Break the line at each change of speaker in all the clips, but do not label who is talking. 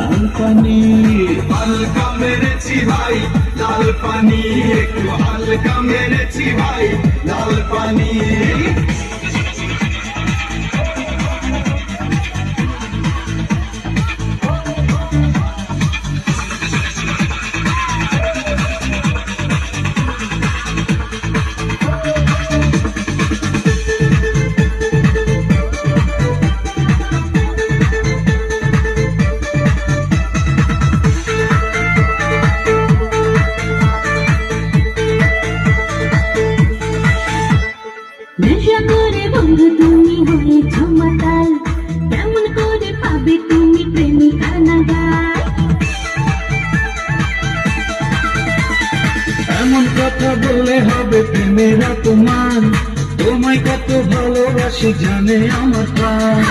লাল পানি।
হালকা মেরেছি ভাই লাল পানি একটু হালকা মেরেছি ভাই লাল পানি।
কথা বললে হবে প্রেমের অপমান। তোমায় কত ভালোবাসি, জানে আমার প্রাণ।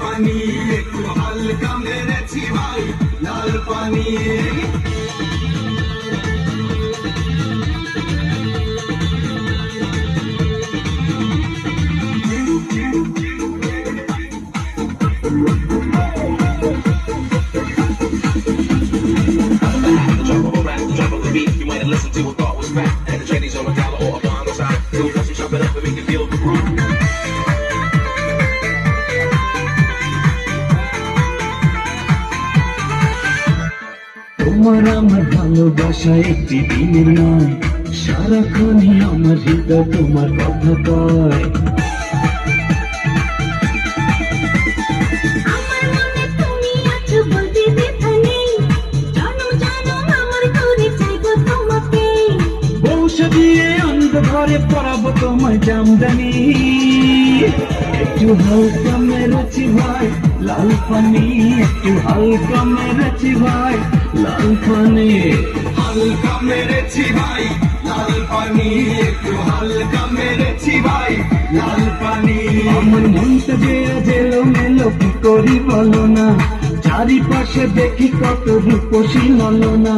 পানি, একটু হালকা মেরেছি
ভাই, লাল পানি।
Have listened to a thought was rap. And the Chinese on a dollar or a bond or. So once you chop it up and make you feel the groove.
তোমার আমার ভালোবাসা একটি দিনের নয় সারাক্ষণই আমার হৃদয় তোমার কথা কয় ঘরে পড়াবো তোমায় জামদানি একটু হালকা মেরেছি ভাই, লাল পানি, একটু হালকা মেরেছি ভাই, লাল পানি।
হালকা মেরেছি ভাই, লাল পানি, একটু হালকা মেরেছি ভাই, লাল পানি।
আমার মনটা যে আজ এলো মেলো কি করি বলো না? চারিপাশে দেখি কত রূপসী ললো না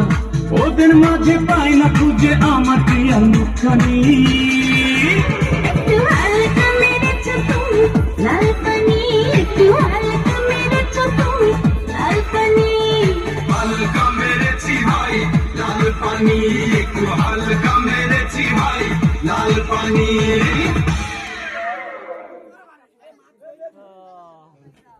ওদের মাঝে পাই না খুঁজে আমার প্রিয়া মুখখানি
লাল পানি একটু হালকা মেরেছি ভাই লাল পানি।